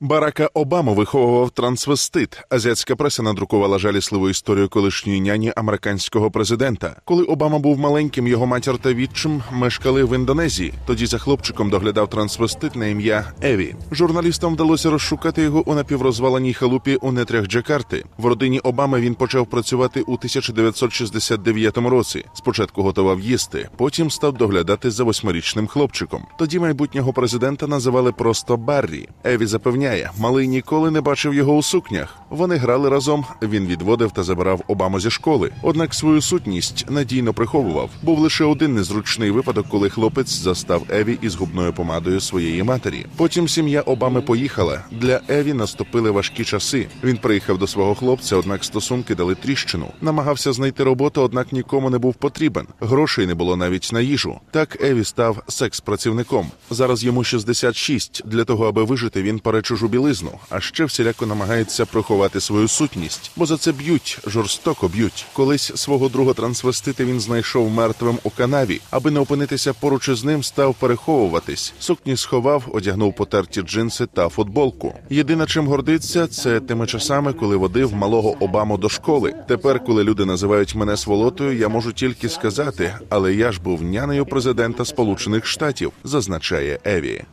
Барака Обаму виховував трансвестит. Азіатська преса надрукувала жалісливу історію колишньої няні американського президента. Коли Обама був маленьким, його матір та відчим мешкали в Індонезії. Тоді за хлопчиком доглядав трансвестит на ім'я Еві. Журналістам вдалося розшукати його у напіврозваленій халупі у нетрях Джакарти. В родині Обами він почав працювати у 1969 році. Спочатку готував їсти, потім став доглядати за восьмирічним хлопчиком. Тоді майбутнього президента називали просто Баррі. Еві запевняє, малий ніколи не бачив його у сукнях. Вони грали разом. Він відводив та забирав Обаму зі школи. Однак свою сутність надійно приховував. Був лише один незручний випадок, коли хлопець застав Еві із губною помадою своєї матері. Потім сім'я Обами поїхала. Для Еві наступили важкі часи. Він приїхав до свого хлопця, однак стосунки дали тріщину. Намагався знайти роботу, однак нікому не був потрібен. Грошей не було навіть на їжу. Так Еві став секс-працівником. Зараз йому 66. Для того, аби вижити, він пере чужу білизну, а ще всіляко намагається приховати свою сутність, бо за це б'ють, жорстоко б'ють. Колись свого друга трансвестити він знайшов мертвим у канаві. Аби не опинитися поруч із ним, став переховуватись. Сукні сховав, одягнув потерті джинси та футболку. Єдине, чим гордиться, це тими часами, коли водив малого Обаму до школи. Тепер, коли люди називають мене сволотою, я можу тільки сказати, але я ж був нянею президента Сполучених Штатів, зазначає Еві.